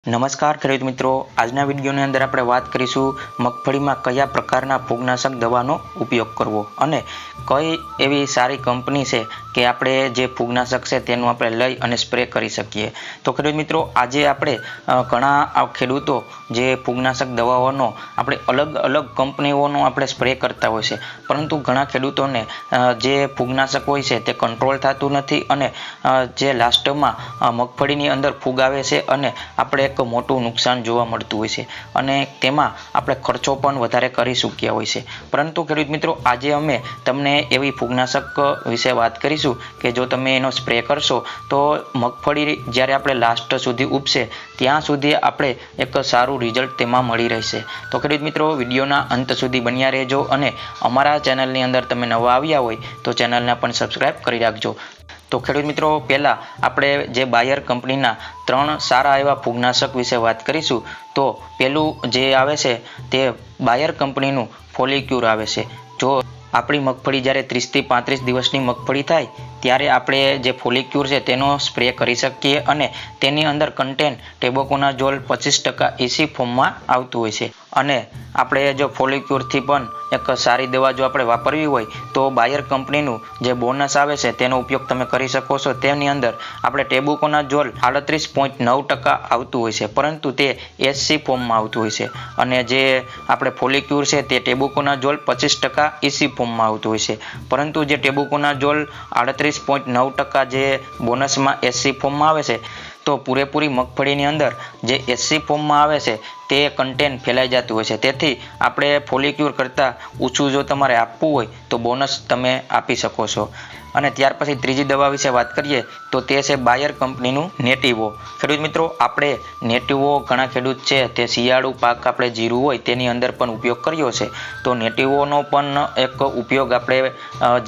નમસ્કાર ખેડૂત મિત્રો, આજના વિડીયોની અંદર આપણે વાત કરીશું મગફળીમાં કયા પ્રકારના ફૂગનાશક દવાનો ઉપયોગ કરવો અને કઈ એવી સારી કંપની છે કે આપણે જે ફૂગનાશક છે તેનું આપણે લઈ અને સ્પ્રે કરી શકીએ. તો ખેડૂત મિત્રો, આજે આપણે ઘણા ખેડૂતો જે ફૂગનાશક દવાઓનો આપણે અલગ અલગ કંપનીઓનો આપણે સ્પ્રે કરતા હોય છે. પરંતુ ઘણા ખેડૂતોને જે ફૂગનાશક હોય છે તે કંટ્રોલ થતું નથી અને જે લાસ્ટમાં મગફળીની અંદર ફૂગ આવે છે અને આપણે એક મોટું નુકસાન જોવા મળતું હોય છે. અને તેમાં આપણે ખર્ચો પણ વધારે કરી ચૂક્યા હોય છે. પરંતુ ખેડૂત મિત્રો, આજે અમે તમને એવી ફૂગનાશક વિશે વાત કરીશું કે જો તમે એનો સ્પ્રે કરશો, તો મગફળી જ્યારે આપણે લાસ્ટ સુધી ઉપસે ત્યાં સુધી આપણે એક સારું રિઝલ્ટ તેમાં મળી રહેશે. તો ખેડૂત મિત્રો, વિડીયોના અંત સુધી બન્યા રહેજો અને અમારા ચેનલની અંદર તમે નવા આવ્યા હોય, તો ચેનલને પણ સબસ્ક્રાઈબ કરી રાખજો. તો ખેડૂત મિત્રો, પહેલાં આપણે જે બાયર કંપનીના ત્રણ સારા એવા ફૂગનાશક વિશે વાત કરીશું, તો પેલું જે આવે છે તે બાયર કંપનીનું ફોલિક્યુર આવે છે. જો આપણી મગફળી જ્યારે ત્રીસથી પાંત્રીસ દિવસની મગફળી થાય, ત્યારે આપણે જે ફોલિક્યુર છે તેનો સ્પ્રે કરી શકીએ અને તેની અંદર કન્ટેન્ટ ટેબોકોના જોલ પચીસ ટકા એસી ફોર્મમાં આવતું હોય છે. અને આપણે જો ફોલિક્યુરથી પણ એક સારી દવા જો આપણે વાપરવી હોય, તો બાયર કંપનીનું જે બોનસ આવે છે, તેનો ઉપયોગ તમે કરી શકો છો. તેની અંદર આપણે ટેબુકોના જોલ આડત્રીસ પોઈન્ટ નવ ટકા આવતું હોય છે, પરંતુ તે એસસી ફોર્મમાં આવતું હોય છે. અને જે આપણે ફોલિક્યુર છે, તે ટેબુકોના જોલ પચીસ ટકા ઇસી ફોર્મમાં આવતું હોય છે. પરંતુ જે ટેબુકોના જોલ આડત્રીસ પોઈન્ટ નવ ટકા જે બોનસમાં એસસી ફોર્મમાં આવે છે, તો પૂરેપૂરી મગફળીની અંદર જે એસસી ફોર્મમાં આવે છે તે કન્ટેન્ટ ફેલાઈ જતું હોય છે. તેથી આપણે ફોલિક્યુર કરતાં ઓછું જો તમારે આપવું હોય, તો બોનસ તમે આપી શકો છો. અને ત્યાર પછી ત્રીજી દવા વિશે વાત કરીએ, તો તે છે બાયર કંપનીનું નેટિવો ખેડૂત મિત્રો, આપણે નેટિવો ઘણા ખેડૂત છે, તે શિયાળુ પાક આપણે જીરું હોય તેની અંદર પણ ઉપયોગ કર્યો છે. તો નેટિવોનો પણ એક ઉપયોગ આપણે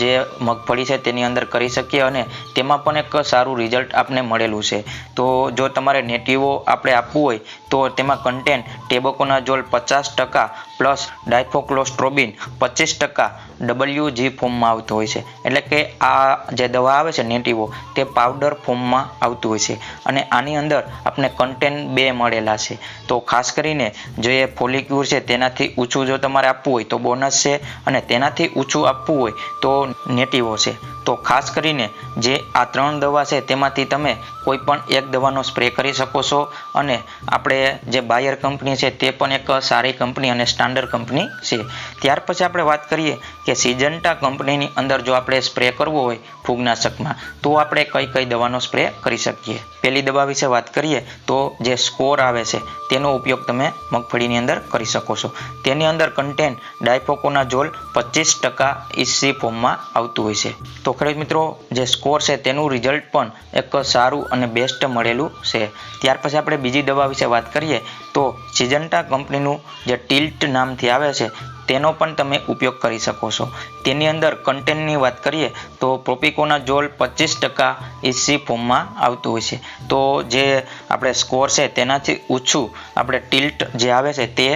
જે મગફળી છે તેની અંદર કરી શકીએ અને તેમાં પણ એક સારું રિઝલ્ટ આપને મળેલું છે. તો જો તમારે નેટિવો આપણે આપવું હોય, તો તેમાં કન્ટેન્ટ ટેબકોનાઝોલ પચાસ ટકા પ્લસ ડાયફોક્લોસ્ટ્રોબિન પચીસ ટકા ડબલ્યુ જી ફોર્મમાં આવતું હોય છે. એટલે કે આ જે દવા આવે છે નેટિવો, તે પાવડર ફોર્મમાં આવતું હોય છે. અને આની અંદર આપણે કન્ટેન બે મળેલા છે. તો ખાસ કરીને જે ફોલિક્યુર છે તેનાથી ઊંચું જો તમારે આપવું હોય તો બોનસ છે અને તેનાથી ઊંચું આપવું હોય તો નેટિવો છે. તો ખાસ કરીને જે આ ત્રણ દવા છે તેમાંથી તમે કોઈ પણ એક દવાનો સ્પ્રે કરી શકો છો અને આપણે જે બાયર કંપની છે તે પણ એક સારી કંપની અને સ્ટાન્ડર્ડ કંપની છે. ત્યાર પછી આપણે વાત કરીએ કે સિજન્ટા કંપનીની અંદર જો આપણે સ્પ્રે કરવો હોય ફૂગનાશકમાં, તો આપણે કઈ કઈ દવાનો સ્પ્રે કરી શકીએ? પહેલી દવા વિશે વાત કરીએ તો જે સ્કોર આવે છે, તેનો ઉપયોગ તમે મગફળીની અંદર કરી શકો છો. તેની અંદર કન્ટેન્ટ ડાયફોકોનાઝોલ પચીસ ટકા ઇસી ફોર્મમાં આવતું હોય છે. તો ખેડૂત મિત્રો, જે સ્કોર છે, તેનું રિઝલ્ટ પણ એક સારું અને બેસ્ટ મળેલું છે. ત્યાર પછી આપણે બીજી દવા વિશે વાત કરીએ તો સિજન્ટા કંપનીનું જે ટિલ્ટ નામથી આવે છે, તેનો પણ તમે ઉપયોગ કરી શકો છો. તેની અંદર કન્ટેન્ટની વાત કરીએ તો પ્રોપિકોના જોલ પચીસ ટકા ઇસી ફોર્મમાં આવતું હોય છે. તો જે આપણે સ્કોર છે તેનાથી ઓછું આપણે ટિલ્ટ જે આવે છે તે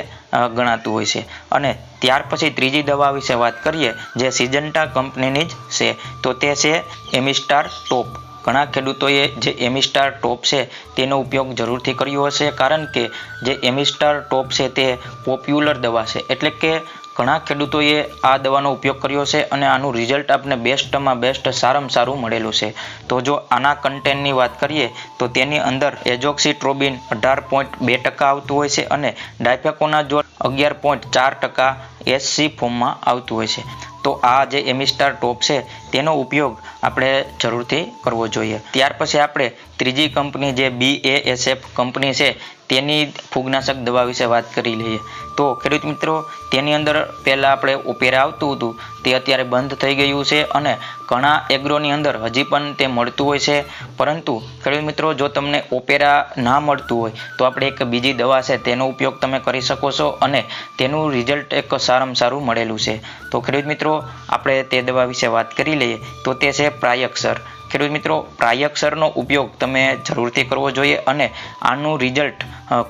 ગણાતું હોય છે. અને ત્યાર પછી ત્રીજી દવા વિશે વાત કરીએ, જે સિજન્ટા કંપનીની જ છે. તો તે છે એમિસ્ટાર ટોપ. ઘણા ખેડૂતોએ જે એમિસ્ટાર ટોપ છે તેનો ઉપયોગ જરૂરથી કર્યો હશે, કારણ કે જે એમિસ્ટાર ટોપ છે તે પોપ્યુલર દવા છે. એટલે કે ઘણા ખેડૂતોએ આ દવાનો ઉપયોગ કર્યો છે અને આનું રિઝલ્ટ આપને બેસ્ટમાં બેસ્ટ સારામાં સારું મળેલું છે. તો જો આના કન્ટેન્ટની વાત કરીએ, તો તેની અંદર એજોક્સિટ્રોબિન અઢાર પોઈન્ટ બે ટકા આવતું હોય છે અને ડાયફેકોના જો અગિયાર પોઈન્ટ ચાર ટકા એસસી ફોર્મમાં આવતું હોય છે. તો આ જે એમિસ્ટાર ટોપ છે, તેનો ઉપયોગ આપણે જરૂરથી કરવો જોઈએ. ત્યાર પછી આપણે ત્રીજી કંપની જે B A S F company છે, તેની ફૂગનાશક દવા વિશે વાત કરી લઈએ. તો ખેડૂત મિત્રો, તેની અંદર પહેલાં આપણે ઓપેરા આવતું હતું, તે અત્યારે બંધ થઈ ગયું છે અને ઘણા એગ્રોની અંદર હજી પણ તે મળતું હોય છે. પરંતુ ખેડૂત મિત્રો, જો તમને ઓપેરા ના મળતું હોય, તો આપણે એક બીજી દવા છે, તેનો ઉપયોગ તમે કરી શકો છો અને તેનું રિઝલ્ટ એક સારામાં સારું મળેલું છે. તો ખેડૂત મિત્રો, આપણે તે દવા વિશે વાત કરી લઈએ, તો તે છે પ્રાયક્ષર. ખેડૂત મિત્રો, પ્રાયક્ષરનો ઉપયોગ તમે જરૂરથી કરવો જોઈએ અને આનું રિઝલ્ટ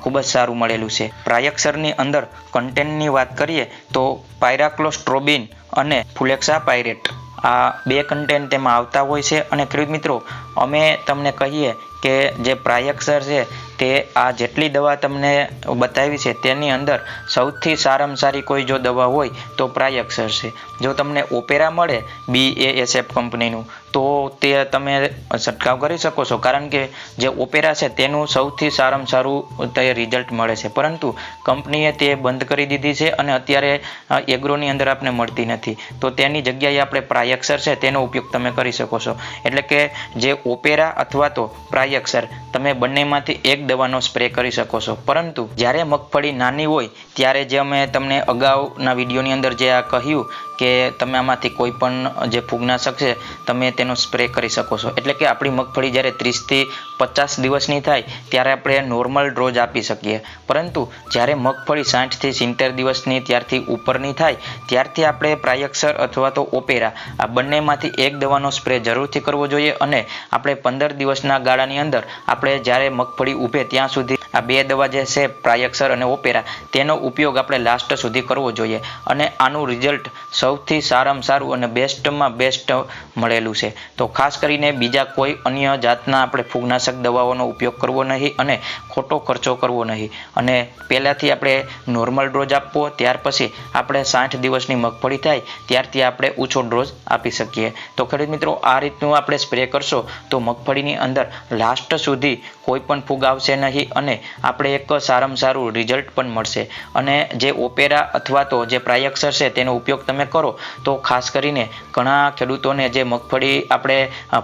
ખૂબ જ સારું મળેલું છે. પ્રાયક્ષરની અંદર કન્ટેન્ટની વાત કરીએ તો પાયરાક્લોસ્ટ્રોબિન અને ફુલેક્સા પાયરેટ આ બે કન્ટેન્ટ તેમાં આવતા હોય છે. અને ખેડૂત મિત્રો, અમે તમને કહીએ કે જે પ્રાયક્ષર છે તે આ જેટલી દવા તમને બતાવી છે તેની અંદર સૌથી સારામાં સારી કોઈ જો દવા હોય તો પ્રાયક્ષર છે. જો તમને ઓપેરા મળે બી એ એસ એફ કંપનીનું તો તે તમે છંટકાવ કરી શકો છો. કારણ કે જે ઓપેરા છે તેનું સૌથી સારામાં સારું તે રિઝલ્ટ મળે છે. પરંતુ કંપનીએ તે બંધ કરી દીધી છે અને અત્યારે એગ્રોની અંદર આપણે મળતી નથી. તો તેની જગ્યાએ આપણે પ્રાયક્ષર છે તેનો ઉપયોગ તમે કરી શકો છો. એટલે કે જે ઓપેરા અથવા તો પ્રાયક્ષર, તમે બંનેમાંથી એક દવાનો સ્પ્રે કરી શકો છો. પરંતુ જ્યારે મગફળી નાની હોય, ત્યારે જે અમે તમને અગાઉના વિડીયોની અંદર જે આ કહ્યું કે તમે આમાંથી કોઈ પણ જે ફૂગનાશક છે, તમે તેનો સ્પ્રે કરી શકો છો. એટલે કે આપણી મગફળી જ્યારે ત્રીસથી પચાસ દિવસની થાય, ત્યારે આપણે નોર્મલ ડ્રોઝ આપી શકીએ. પરંતુ જ્યારે મગફળી સાઠથી સિત્તેર દિવસની ત્યારથી ઉપરની થાય, ત્યારથી આપણે પ્રાયક્ષર અથવા તો ઓપેરા, આ બંનેમાંથી એક દવાનો સ્પ્રે જરૂરથી કરવો જોઈએ અને આપણે પંદર દિવસના ગાળાની અંદર આપણે જ્યારે મગફળી ઉભે ત્યાં સુધી આ બે દવા જે છે, પ્રાયક્ષર અને ઓપેરા, તેનો ઉપયોગ આપણે લાસ્ટ સુધી કરવો જોઈએ. અને આનું રિઝલ્ટ સૌથી સારામાં સારું અને બેસ્ટમાં બેસ્ટ મળેલું છે. તો ખાસ કરીને બીજા કોઈ અન્ય જાતના આપણે ફૂગનાશક દવાઓનો ઉપયોગ કરવો નહીં અને ખોટો ખર્ચો કરવો નહીં. અને પહેલાંથી આપણે નોર્મલ ડોઝ આપવો, ત્યાર પછી આપણે સાઠ દિવસની મગફળી થાય, ત્યારથી આપણે ઊંચો ડોઝ આપી શકીએ. તો ખેડૂત મિત્રો, આ રીતનું આપણે સ્પ્રે કરશો તો મગફળીની અંદર લાસ્ટ સુધી કોઈ પણ ફૂગ આવશે નહીં અને આપણે એક સારામાં સારું રિઝલ્ટ પણ મળશે. અને જે ઓપેરા અથવા તો જે પ્રાયક્ષર છે તેનો ઉપયોગ તમે કરો, તો ખાસ કરીને ઘણા ખેડૂતોને જે મગફળી આપણે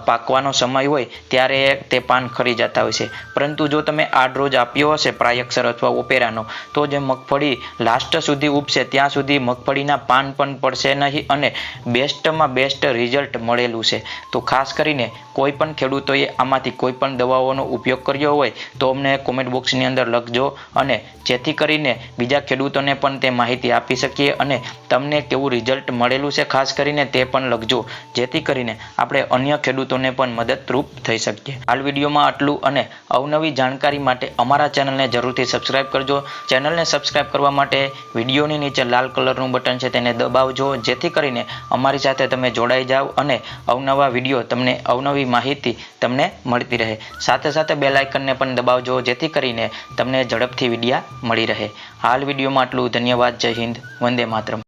પાકવાનો સમય હોય ત્યારે તે પાન ખરી જતા હોય છે. પરંતુ જો તમે આ રોજ આપ્યો હશે પ્રાયક્ષર અથવા ઓપેરાનો, તો જે મગફળી લાસ્ટ સુધી ઉપશે ત્યાં સુધી મગફળીના પાન પણ પડશે નહીં અને બેસ્ટમાં બેસ્ટ રિઝલ્ટ મળેલું છે. તો ખાસ કરીને કોઈ પણ ખેડૂતોએ આમાંથી કોઈ પણ દવાઓનો ઉપયોગ કર્યો હોય, તો અમને કોમેન્ટ બોક્સની અંદર લખજો અને જેથી કરીને બીજા ખેડૂતોને પણ તે માહિતી આપી શકીએ અને તમને કેવું રિઝલ્ટ મળેલું છે, ખાસ કરીને તે પણ લખજો. જેથી કરીને આપણે અન્ય ખેડૂતોને પણ મદદરૂપ થઈ શકીએ. હાલ વિડીયોમાં આટલું અને અવનવી જાણકારી માટે અમારા ચેનલને જરૂરથી સબસ્ક્રાઇબ કરજો. ચેનલને સબસ્ક્રાઇબ કરવા માટે વિડીયોની નીચે લાલ કલરનું બટન છે તેને દબાવજો. જેથી કરીને અમારી સાથે તમે જોડાઈ જાઓ અને અવનવા વીડિયો તમને, અવનવી માહિતી તમને મળતી રહે. સાથે સાથે બે લાઇકનને પણ દબાવજો, જેથી કરીને તમને ઝડપથી વિડીયા મળી રહે. હાલ વિડીયોમાં આટલું. ધન્યવાદ. જય હિન્દ. વંદે માતરમ.